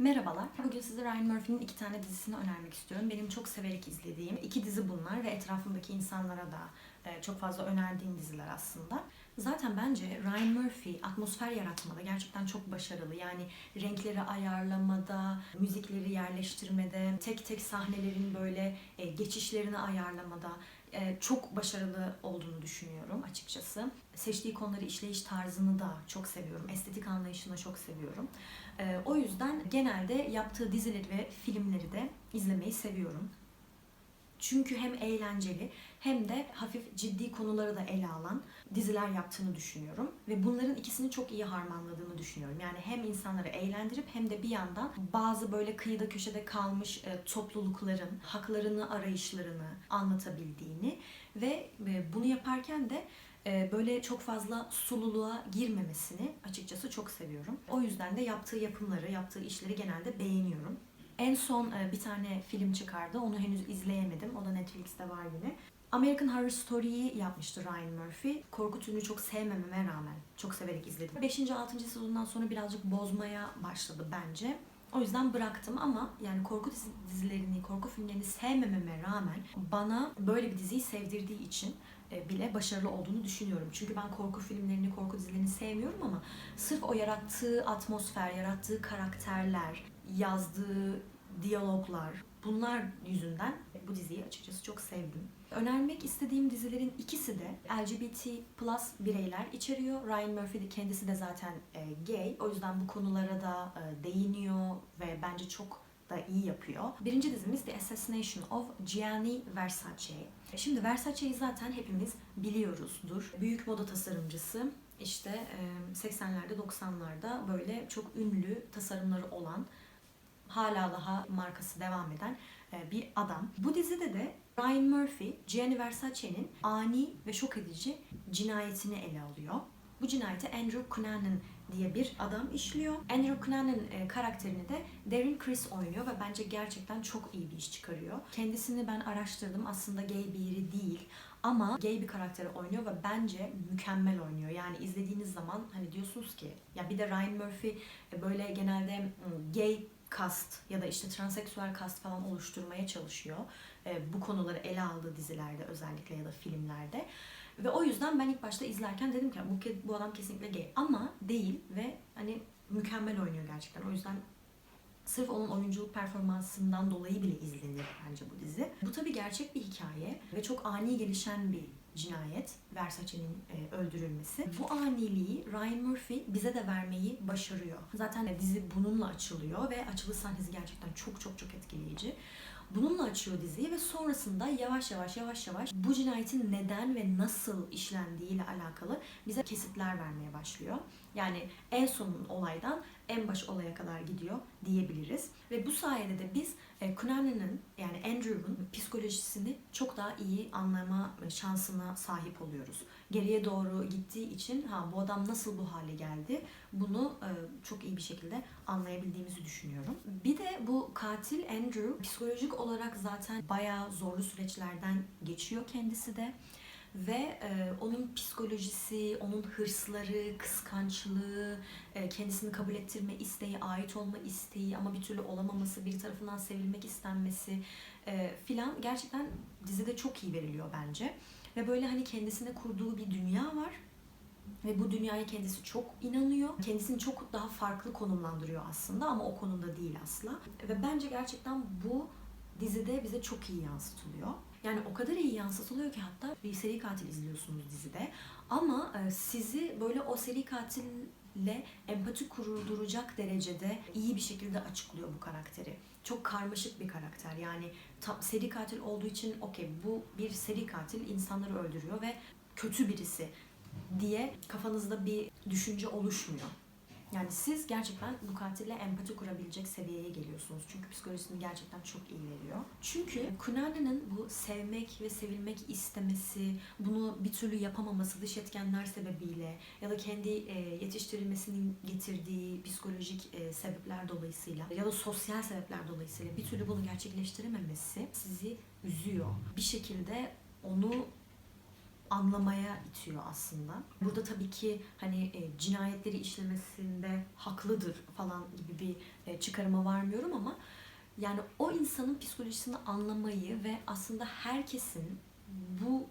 Merhabalar. Bugün size Ryan Murphy'nin iki tane dizisini önermek istiyorum. Benim çok severek izlediğim iki dizi bunlar ve etrafımdaki insanlara da e, çok fazla önerdiğim diziler aslında. Zaten bence Ryan Murphy atmosfer yaratmada gerçekten çok başarılı. Yani renkleri ayarlamada, müzikleri yerleştirmede, tek tek sahnelerin böyle e, geçişlerini ayarlamada çok başarılı olduğunu düşünüyorum açıkçası. Seçtiği konuları işleyiş tarzını da çok seviyorum. Estetik anlayışını çok seviyorum. E, O yüzden genelde yaptığı dizileri ve filmleri de izlemeyi seviyorum. Çünkü hem eğlenceli hem de hafif ciddi konuları da ele alan diziler yaptığını düşünüyorum. Ve bunların ikisini çok iyi harmanladığını düşünüyorum. Yani hem insanları eğlendirip hem de bir yandan bazı böyle kıyıda köşede kalmış e, toplulukların haklarını arayışlarını anlatabildiğini ve e, bunu yaparken de e, böyle çok fazla sululuğa girmemesini açıkçası çok seviyorum. O yüzden de yaptığı yapımları, yaptığı işleri genelde beğeniyorum. En son bir tane film çıkardı. Onu henüz izleyemedim. O da Netflix'te var yine. American Horror Story'yi yapmıştı Ryan Murphy. Korku türünü çok sevmememe rağmen çok severek izledim. 5. 6. sezondan sonra birazcık bozmaya başladı bence. O yüzden bıraktım ama yani korku dizi- dizilerini, korku filmlerini sevmememe rağmen bana böyle bir diziyi sevdirdiği için e, bile başarılı olduğunu düşünüyorum. Çünkü ben korku filmlerini, korku dizilerini sevmiyorum ama sırf o yarattığı atmosfer, yarattığı karakterler, yazdığı diyaloglar bunlar yüzünden bu diziyi açıkçası çok sevdim. Önermek istediğim dizilerin ikisi de LGBT plus bireyler içeriyor. Ryan Murphy de kendisi de zaten e, gay. O yüzden bu konulara da e, değiniyor ve bence çok da iyi yapıyor. Birinci dizimiz The Assassination of Gianni Versace. E, Şimdi Versace'yi zaten hepimiz biliyoruzdur. Büyük moda tasarımcısı. İşte e, 80'lerde 90'larda böyle çok ünlü tasarımları olan hala daha markası devam eden e, bir adam. Bu dizide de Ryan Murphy, Gianni Versace'nin ani ve şok edici cinayetini ele alıyor. Bu cinayeti Andrew Cunanan diye bir adam işliyor. Andrew Cunanan e, karakterini de Darren Criss oynuyor ve bence gerçekten çok iyi bir iş çıkarıyor. Kendisini ben araştırdım. Aslında gay biri değil ama gay bir karakteri oynuyor ve bence mükemmel oynuyor. Yani izlediğiniz zaman hani diyorsunuz ki ya bir de Ryan Murphy e, böyle genelde mm, gay cast ya da işte transseksüel cast falan oluşturmaya çalışıyor. E, bu konuları ele aldığı dizilerde özellikle ya da filmlerde. Ve o yüzden ben ilk başta izlerken dedim ki bu, bu adam kesinlikle gay ama değil ve hani mükemmel oynuyor gerçekten. O yüzden sırf onun oyunculuk performansından dolayı bile izlenir bence bu dizi. Bu tabii gerçek bir hikaye ve çok ani gelişen bir cinayet. Versace'nin e, öldürülmesi. Bu aniliği Ryan Murphy bize de vermeyi başarıyor. Zaten dizi bununla açılıyor ve açılış sahnesi gerçekten çok çok çok etkileyici. Bununla açıyor diziyi ve sonrasında yavaş yavaş yavaş yavaş bu cinayetin neden ve nasıl işlendiği ile alakalı bize kesitler vermeye başlıyor. Yani en sonun olaydan en baş olaya kadar gidiyor diyebiliriz. Ve bu sayede de biz e, yani Andrew'un psikolojisini çok daha iyi anlama şansına sahip oluyoruz. Geriye doğru gittiği için ha bu adam nasıl bu hale geldi bunu e, çok iyi bir şekilde anlayabildiğimizi düşünüyorum. Bir de bu katil Andrew psikolojik olarak zaten bayağı zorlu süreçlerden geçiyor kendisi de ve e, onun psikolojisi, onun hırsları, kıskançlığı, e, kendisini kabul ettirme isteği, ait olma isteği ama bir türlü olamaması, bir tarafından sevilmek istenmesi e, filan gerçekten dizide çok iyi veriliyor bence. Ve böyle hani kendisine kurduğu bir dünya var. Ve bu dünyaya kendisi çok inanıyor. Kendisini çok daha farklı konumlandırıyor aslında ama o konumda değil asla. Ve bence gerçekten bu dizide bize çok iyi yansıtılıyor. Yani o kadar iyi yansıtılıyor ki hatta bir seri katil izliyorsunuz dizide. Ama e, sizi böyle o seri katille empati kurduracak derecede iyi bir şekilde açıklıyor bu karakteri. Çok karmaşık bir karakter. Yani tam seri katil olduğu için okey bu bir seri katil insanları öldürüyor ve kötü birisi diye kafanızda bir düşünce oluşmuyor. Yani siz gerçekten bu katille empati kurabilecek seviyeye geliyorsunuz. Çünkü psikolojisini gerçekten çok iyi veriyor. Çünkü Kunani'nin bu sevmek ve sevilmek istemesi, bunu bir türlü yapamaması dış etkenler sebebiyle ya da kendi e, yetiştirilmesinin getirdiği psikolojik e, sebepler dolayısıyla ya da sosyal sebepler dolayısıyla bir türlü bunu gerçekleştirememesi sizi üzüyor. Bir şekilde onu anlamaya itiyor aslında. Burada tabii ki hani e, cinayetleri işlemesinde haklıdır falan gibi bir e, çıkarıma varmıyorum ama yani o insanın psikolojisini anlamayı ve aslında herkesin bu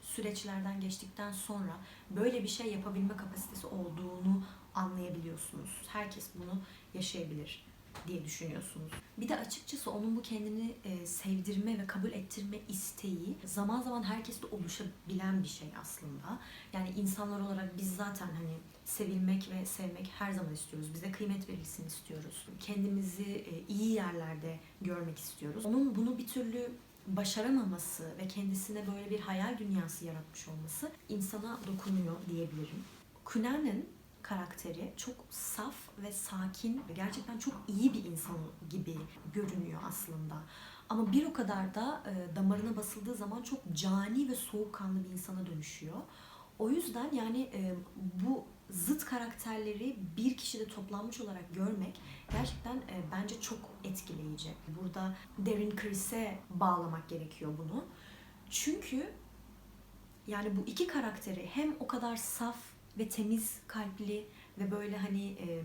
süreçlerden geçtikten sonra böyle bir şey yapabilme kapasitesi olduğunu anlayabiliyorsunuz. Herkes bunu yaşayabilir diye düşünüyorsunuz. Bir de açıkçası onun bu kendini e, sevdirme ve kabul ettirme isteği zaman zaman herkeste oluşabilen bir şey aslında. Yani insanlar olarak biz zaten hani sevilmek ve sevmek her zaman istiyoruz. Bize kıymet verilsin istiyoruz. Kendimizi e, iyi yerlerde görmek istiyoruz. Onun bunu bir türlü başaramaması ve kendisine böyle bir hayal dünyası yaratmış olması insana dokunuyor diyebilirim. Kunan'ın karakteri çok saf ve sakin ve gerçekten çok iyi bir insan gibi görünüyor aslında. Ama bir o kadar da e, damarına basıldığı zaman çok cani ve soğukkanlı bir insana dönüşüyor. O yüzden yani e, bu zıt karakterleri bir kişide toplanmış olarak görmek gerçekten e, bence çok etkileyici. Burada Darren Chris'e bağlamak gerekiyor bunu. Çünkü yani bu iki karakteri hem o kadar saf ve temiz kalpli ve böyle hani e,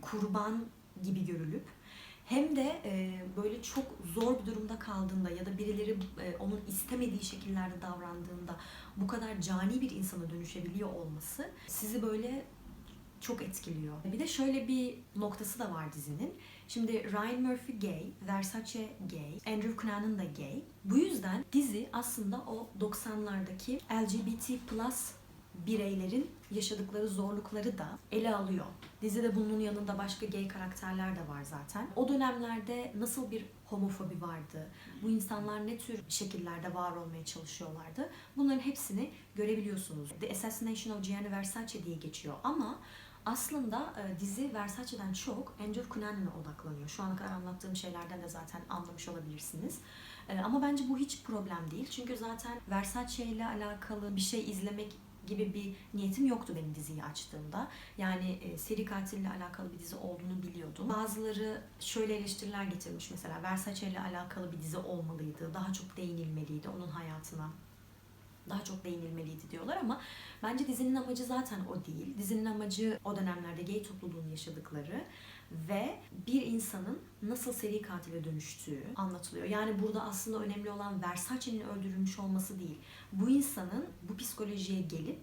kurban gibi görülüp hem de e, böyle çok zor bir durumda kaldığında ya da birileri e, onun istemediği şekillerde davrandığında bu kadar cani bir insana dönüşebiliyor olması sizi böyle çok etkiliyor. Bir de şöyle bir noktası da var dizinin. Şimdi Ryan Murphy gay, Versace gay, Andrew Cunanan da gay. Bu yüzden dizi aslında o 90'lardaki LGBT plus bireylerin yaşadıkları zorlukları da ele alıyor. Dizide bunun yanında başka gay karakterler de var zaten. O dönemlerde nasıl bir homofobi vardı? Bu insanlar ne tür şekillerde var olmaya çalışıyorlardı? Bunların hepsini görebiliyorsunuz. The Assassination of Gianni Versace diye geçiyor ama aslında e, dizi Versace'den çok Andrew Cunanan'a odaklanıyor. Şu ana kadar anlattığım şeylerden de zaten anlamış olabilirsiniz. E, ama bence bu hiç problem değil. Çünkü zaten Versace ile alakalı bir şey izlemek gibi bir niyetim yoktu benim diziyi açtığımda. Yani e, seri katille alakalı bir dizi olduğunu biliyordum. Bazıları şöyle eleştiriler getirmiş mesela Versace ile alakalı bir dizi olmalıydı. Daha çok değinilmeliydi onun hayatına daha çok değinilmeliydi diyorlar ama bence dizinin amacı zaten o değil. Dizinin amacı o dönemlerde gay topluluğun yaşadıkları ve bir insanın nasıl seri katile dönüştüğü anlatılıyor. Yani burada aslında önemli olan Versace'nin öldürülmüş olması değil. Bu insanın bu psikolojiye gelip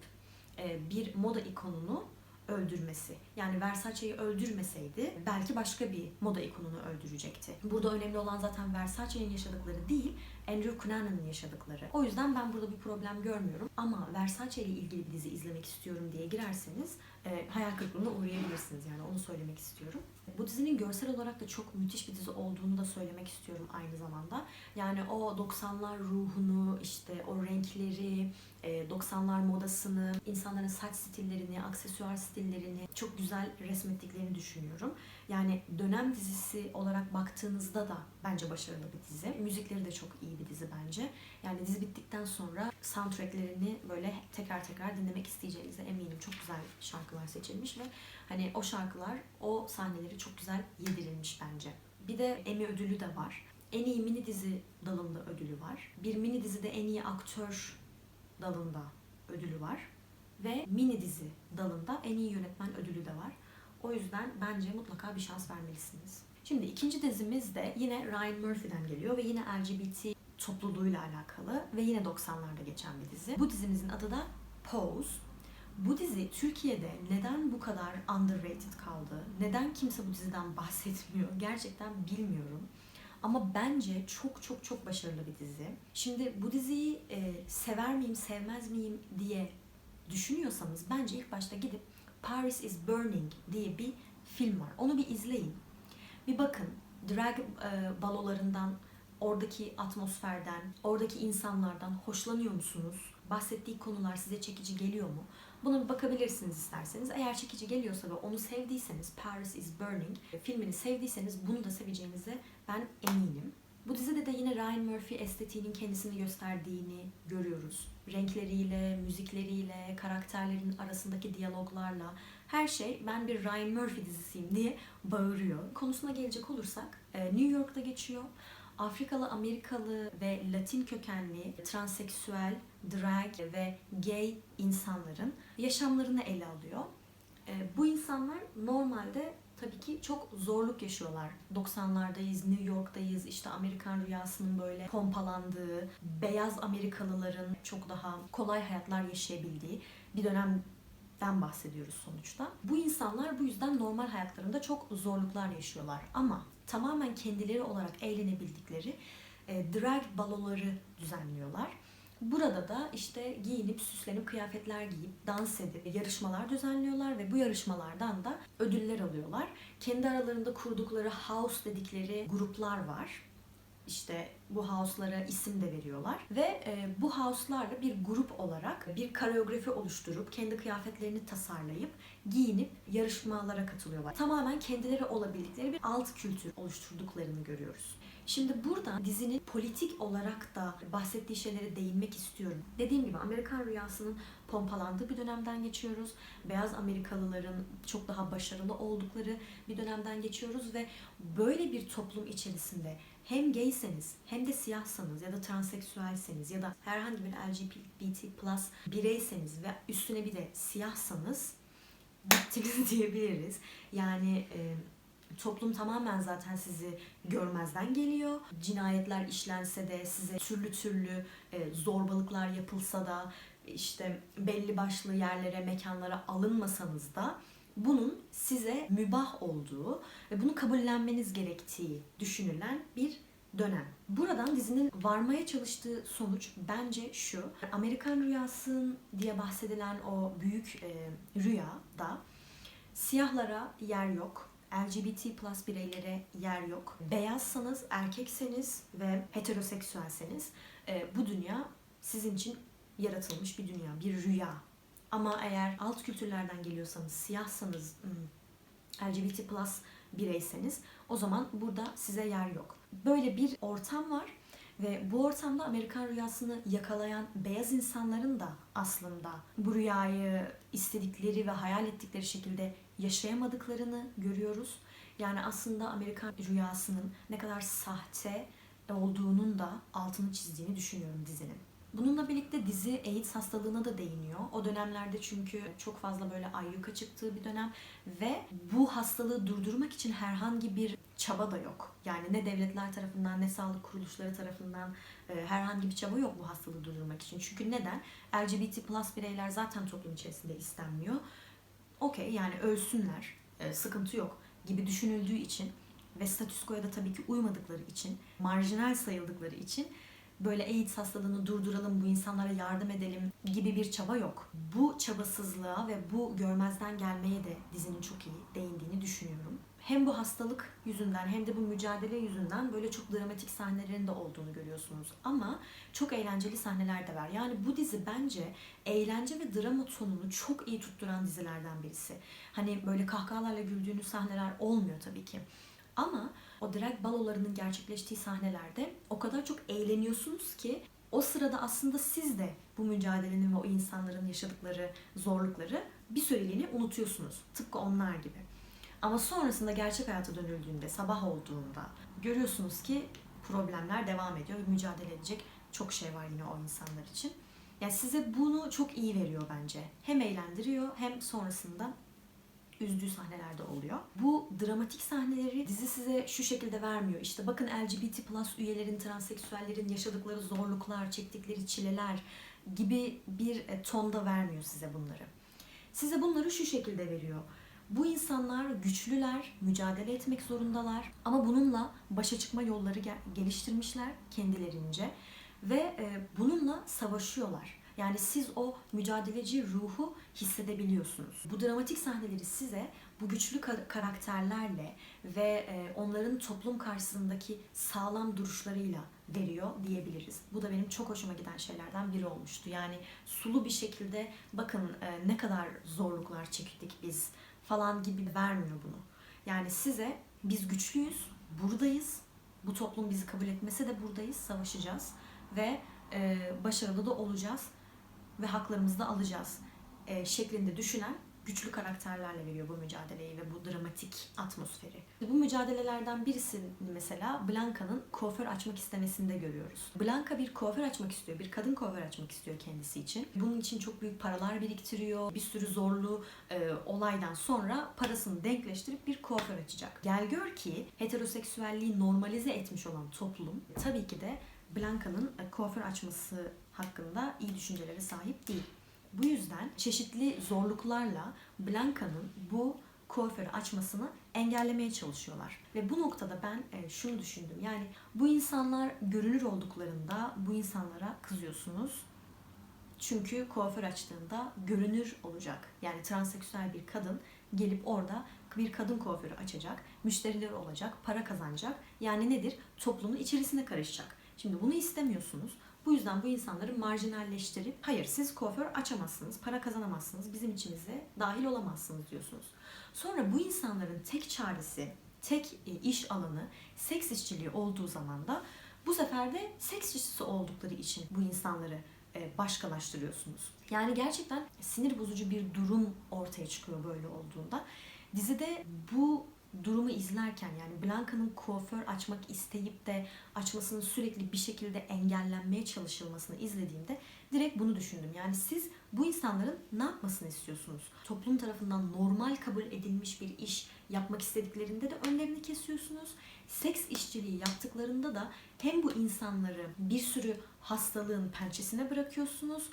e, bir moda ikonunu öldürmesi. Yani Versace'yi öldürmeseydi belki başka bir moda ikonunu öldürecekti. Burada önemli olan zaten Versace'nin yaşadıkları değil, Andrew Cunanan'ın yaşadıkları. O yüzden ben burada bir problem görmüyorum. Ama Versace ile ilgili bir dizi izlemek istiyorum diye girerseniz e, hayal kırıklığına uğrayabilirsiniz. Yani onu söylemek istiyorum. Bu dizinin görsel olarak da çok müthiş bir dizi olduğunu da söylemek istiyorum aynı zamanda. Yani o 90'lar ruhunu, işte o renkleri, 90'lar modasını, insanların saç stillerini, aksesuar stillerini çok güzel resmettiklerini düşünüyorum. Yani dönem dizisi olarak baktığınızda da bence başarılı bir dizi. Müzikleri de çok iyi bir dizi bence. Yani dizi bittikten sonra soundtracklerini böyle tekrar tekrar dinlemek isteyeceğinize eminim. Çok güzel şarkılar seçilmiş ve hani o şarkılar o sahneleri çok güzel yedirilmiş bence. Bir de Emmy ödülü de var. En iyi mini dizi dalında ödülü var. Bir mini dizide en iyi aktör dalında ödülü var. Ve mini dizi dalında en iyi yönetmen ödülü de var. O yüzden bence mutlaka bir şans vermelisiniz. Şimdi ikinci dizimiz de yine Ryan Murphy'den geliyor ve yine LGBT topluluğuyla alakalı ve yine 90'larda geçen bir dizi. Bu dizimizin adı da Pose. Bu dizi Türkiye'de neden bu kadar underrated kaldı? Neden kimse bu diziden bahsetmiyor? Gerçekten bilmiyorum. Ama bence çok çok çok başarılı bir dizi. Şimdi bu diziyi e, sever miyim, sevmez miyim diye düşünüyorsanız bence ilk başta gidip Paris is Burning diye bir film var. Onu bir izleyin. Bir bakın drag e, balolarından, oradaki atmosferden, oradaki insanlardan hoşlanıyor musunuz? Bahsettiği konular size çekici geliyor mu? Buna bir bakabilirsiniz isterseniz. Eğer çekici geliyorsa ve onu sevdiyseniz, Paris is Burning filmini sevdiyseniz bunu da seveceğinize ben eminim. Bu dizide de yine Ryan Murphy estetiğinin kendisini gösterdiğini görüyoruz. Renkleriyle, müzikleriyle, karakterlerin arasındaki diyaloglarla her şey ben bir Ryan Murphy dizisiyim diye bağırıyor. Konusuna gelecek olursak e, New York'ta geçiyor Afrikalı, Amerikalı ve Latin kökenli transseksüel, drag ve gay insanların yaşamlarını ele alıyor. E, bu insanlar normalde tabii ki çok zorluk yaşıyorlar. 90'lardayız, New York'tayız, işte Amerikan rüyasının böyle pompalandığı, beyaz Amerikalıların çok daha kolay hayatlar yaşayabildiği bir dönemden bahsediyoruz sonuçta. Bu insanlar bu yüzden normal hayatlarında çok zorluklar yaşıyorlar. Ama tamamen kendileri olarak eğlenebildikleri e, drag baloları düzenliyorlar. Burada da işte giyinip süslenip kıyafetler giyip dans edip yarışmalar düzenliyorlar ve bu yarışmalardan da ödüller alıyorlar. Kendi aralarında kurdukları house dedikleri gruplar var. İşte bu house'lara isim de veriyorlar ve e, bu house'larla bir grup olarak bir koreografi oluşturup kendi kıyafetlerini tasarlayıp giyinip yarışmalara katılıyorlar. Tamamen kendileri olabildikleri bir alt kültür oluşturduklarını görüyoruz. Şimdi burada dizinin politik olarak da bahsettiği şeylere değinmek istiyorum. Dediğim gibi Amerikan rüyasının pompalandığı bir dönemden geçiyoruz. Beyaz Amerikalıların çok daha başarılı oldukları bir dönemden geçiyoruz ve böyle bir toplum içerisinde hem gayseniz hem de siyahsanız ya da transseksüelseniz ya da herhangi bir LGBT plus bireyseniz ve üstüne bir de siyahsanız bittiniz diyebiliriz. Yani e, toplum tamamen zaten sizi görmezden geliyor. Cinayetler işlense de size türlü türlü e, zorbalıklar yapılsa da işte belli başlı yerlere, mekanlara alınmasanız da bunun size mübah olduğu ve bunu kabullenmeniz gerektiği düşünülen bir dönem. Buradan dizinin varmaya çalıştığı sonuç bence şu. Amerikan rüyası diye bahsedilen o büyük e, rüyada siyahlara yer yok. LGBT plus bireylere yer yok. Beyazsanız, erkekseniz ve heteroseksüelseniz e, bu dünya sizin için yaratılmış bir dünya, bir rüya. Ama eğer alt kültürlerden geliyorsanız, siyahsanız, hmm, LGBT plus bireyseniz o zaman burada size yer yok. Böyle bir ortam var ve bu ortamda Amerikan rüyasını yakalayan beyaz insanların da aslında bu rüyayı istedikleri ve hayal ettikleri şekilde yaşayamadıklarını görüyoruz. Yani aslında Amerikan rüyasının ne kadar sahte olduğunun da altını çizdiğini düşünüyorum dizinin. Bununla birlikte dizi AIDS hastalığına da değiniyor. O dönemlerde çünkü çok fazla böyle ayyuka çıktığı bir dönem ve bu hastalığı durdurmak için herhangi bir çaba da yok. Yani ne devletler tarafından ne sağlık kuruluşları tarafından e, herhangi bir çaba yok bu hastalığı durdurmak için. Çünkü neden? LGBT plus bireyler zaten toplum içerisinde istenmiyor. Okey yani ölsünler, e, sıkıntı yok gibi düşünüldüğü için ve statüs quo'ya da tabii ki uymadıkları için, marjinal sayıldıkları için böyle AIDS hastalığını durduralım, bu insanlara yardım edelim gibi bir çaba yok. Bu çabasızlığa ve bu görmezden gelmeye de dizinin çok iyi değindiğini düşünüyorum. Hem bu hastalık yüzünden hem de bu mücadele yüzünden böyle çok dramatik sahnelerin de olduğunu görüyorsunuz. Ama çok eğlenceli sahneler de var. Yani bu dizi bence eğlence ve drama tonunu çok iyi tutturan dizilerden birisi. Hani böyle kahkahalarla güldüğünüz sahneler olmuyor tabii ki. Ama o drag balolarının gerçekleştiği sahnelerde o kadar çok eğleniyorsunuz ki o sırada aslında siz de bu mücadelenin ve o insanların yaşadıkları zorlukları bir süreliğine unutuyorsunuz. Tıpkı onlar gibi. Ama sonrasında gerçek hayata dönüldüğünde, sabah olduğunda görüyorsunuz ki problemler devam ediyor ve mücadele edecek çok şey var yine o insanlar için. Yani size bunu çok iyi veriyor bence. Hem eğlendiriyor hem sonrasında üzdüğü sahnelerde oluyor. Bu dramatik sahneleri dizi size şu şekilde vermiyor. İşte bakın LGBT plus üyelerin, transseksüellerin yaşadıkları zorluklar, çektikleri çileler gibi bir e, tonda vermiyor size bunları. Size bunları şu şekilde veriyor. Bu insanlar güçlüler, mücadele etmek zorundalar ama bununla başa çıkma yolları geliştirmişler kendilerince ve e, bununla savaşıyorlar. Yani siz o mücadeleci ruhu hissedebiliyorsunuz. Bu dramatik sahneleri size bu güçlü karakterlerle ve e, onların toplum karşısındaki sağlam duruşlarıyla veriyor diyebiliriz. Bu da benim çok hoşuma giden şeylerden biri olmuştu. Yani sulu bir şekilde bakın e, ne kadar zorluklar çektik biz falan gibi vermiyor bunu. Yani size biz güçlüyüz, buradayız. Bu toplum bizi kabul etmese de buradayız, savaşacağız ve e, başarılı da olacağız ve haklarımızı da alacağız e, şeklinde düşünen güçlü karakterlerle veriyor bu mücadeleyi ve bu dramatik atmosferi. Bu mücadelelerden birisini mesela Blanca'nın kuaför açmak istemesinde görüyoruz. Blanca bir kuaför açmak istiyor, bir kadın kuaför açmak istiyor kendisi için. Bunun için çok büyük paralar biriktiriyor. Bir sürü zorlu e, olaydan sonra parasını denkleştirip bir kuaför açacak. Gel gör ki heteroseksüelliği normalize etmiş olan toplum tabii ki de Blanca'nın e, kuaför açması hakkında iyi düşüncelere sahip değil. Bu yüzden çeşitli zorluklarla Blanca'nın bu kuaförü açmasını engellemeye çalışıyorlar. Ve bu noktada ben e, şunu düşündüm. Yani bu insanlar görünür olduklarında bu insanlara kızıyorsunuz. Çünkü kuaför açtığında görünür olacak. Yani transseksüel bir kadın gelip orada bir kadın kuaförü açacak, müşterileri olacak, para kazanacak. Yani nedir? Toplumun içerisine karışacak. Şimdi bunu istemiyorsunuz. Bu yüzden bu insanları marjinalleştirip hayır siz kuaför açamazsınız, para kazanamazsınız, bizim içimize dahil olamazsınız diyorsunuz. Sonra bu insanların tek çaresi, tek e, iş alanı seks işçiliği olduğu zaman da bu sefer de seks işçisi oldukları için bu insanları e, başkalaştırıyorsunuz. Yani gerçekten sinir bozucu bir durum ortaya çıkıyor böyle olduğunda. Dizide bu durumu izlerken yani Blanca'nın kuaför açmak isteyip de açmasının sürekli bir şekilde engellenmeye çalışılmasını izlediğimde direkt bunu düşündüm. Yani siz bu insanların ne yapmasını istiyorsunuz? Toplum tarafından normal kabul edilmiş bir iş yapmak istediklerinde de önlerini kesiyorsunuz. Seks işçiliği yaptıklarında da hem bu insanları bir sürü hastalığın pençesine bırakıyorsunuz.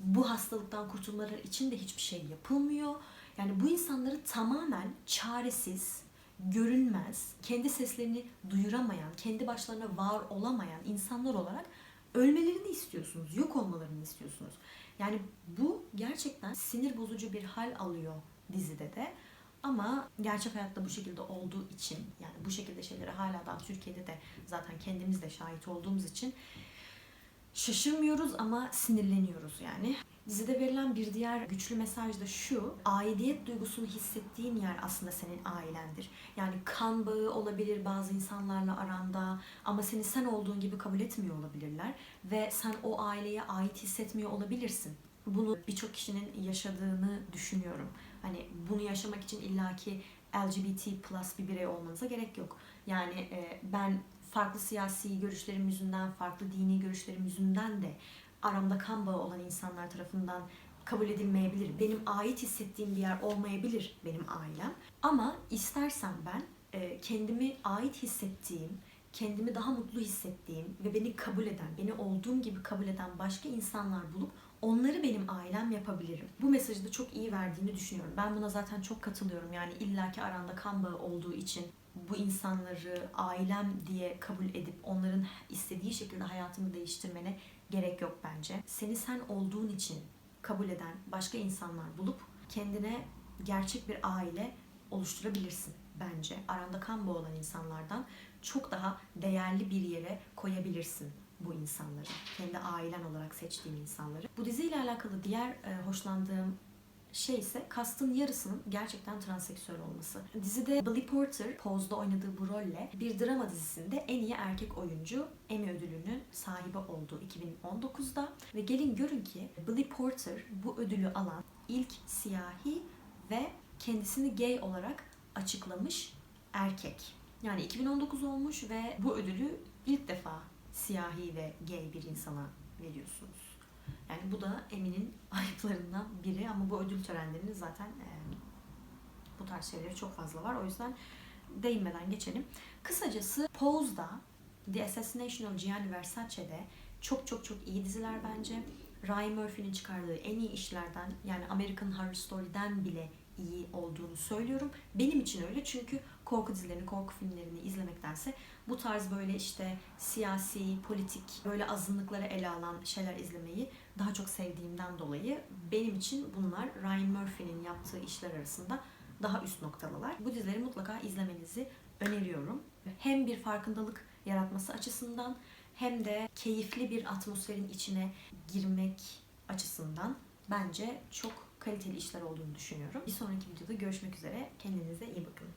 Bu hastalıktan kurtulmaları için de hiçbir şey yapılmıyor. Yani bu insanları tamamen çaresiz, görünmez, kendi seslerini duyuramayan, kendi başlarına var olamayan insanlar olarak ölmelerini istiyorsunuz, yok olmalarını istiyorsunuz. Yani bu gerçekten sinir bozucu bir hal alıyor dizide de. Ama gerçek hayatta bu şekilde olduğu için yani bu şekilde şeylere hala da Türkiye'de de zaten kendimiz de şahit olduğumuz için şaşırmıyoruz ama sinirleniyoruz yani. Dizide verilen bir diğer güçlü mesaj da şu. Aidiyet duygusunu hissettiğin yer aslında senin ailendir. Yani kan bağı olabilir bazı insanlarla aranda ama seni sen olduğun gibi kabul etmiyor olabilirler ve sen o aileye ait hissetmiyor olabilirsin. Bunu birçok kişinin yaşadığını düşünüyorum. Hani bunu yaşamak için illaki LGBT plus bir birey olmanıza gerek yok. Yani e, ben farklı siyasi görüşlerim yüzünden, farklı dini görüşlerim yüzünden de aramda kan bağı olan insanlar tarafından kabul edilmeyebilir. Benim ait hissettiğim bir yer olmayabilir benim ailem. Ama istersen ben e, kendimi ait hissettiğim, kendimi daha mutlu hissettiğim ve beni kabul eden, beni olduğum gibi kabul eden başka insanlar bulup onları benim ailem yapabilirim. Bu mesajı da çok iyi verdiğini düşünüyorum. Ben buna zaten çok katılıyorum. Yani illaki aranda kan bağı olduğu için bu insanları ailem diye kabul edip onların istediği şekilde hayatımı değiştirmene gerek yok bence. Seni sen olduğun için kabul eden başka insanlar bulup kendine gerçek bir aile oluşturabilirsin bence. Aranda kan bağı olan insanlardan çok daha değerli bir yere koyabilirsin bu insanları. Kendi ailen olarak seçtiğin insanları. Bu diziyle alakalı diğer e, hoşlandığım şey ise kastın yarısının gerçekten transseksüel olması. Dizide Billy Porter Pose'da oynadığı bu rolle bir drama dizisinde en iyi erkek oyuncu Emmy ödülünün sahibi oldu 2019'da ve gelin görün ki Billy Porter bu ödülü alan ilk siyahi ve kendisini gay olarak açıklamış erkek. Yani 2019 olmuş ve bu ödülü ilk defa siyahi ve gay bir insana veriyorsunuz. Yani bu da Emin'in ayıplarından biri ama bu ödül törenlerinin zaten e, bu tarz şeyleri çok fazla var. O yüzden değinmeden geçelim. Kısacası Pose'da The Assassination of Gianni Versace'de çok çok çok iyi diziler bence. Ryan Murphy'nin çıkardığı en iyi işlerden yani American Horror Story'den bile iyi olduğunu söylüyorum. Benim için öyle çünkü korku dizilerini, korku filmlerini izlemektense bu tarz böyle işte siyasi, politik, böyle azınlıkları ele alan şeyler izlemeyi daha çok sevdiğimden dolayı benim için bunlar Ryan Murphy'nin yaptığı işler arasında daha üst noktalılar. Bu dizileri mutlaka izlemenizi öneriyorum. Hem bir farkındalık yaratması açısından hem de keyifli bir atmosferin içine girmek açısından bence çok kaliteli işler olduğunu düşünüyorum. Bir sonraki videoda görüşmek üzere. Kendinize iyi bakın.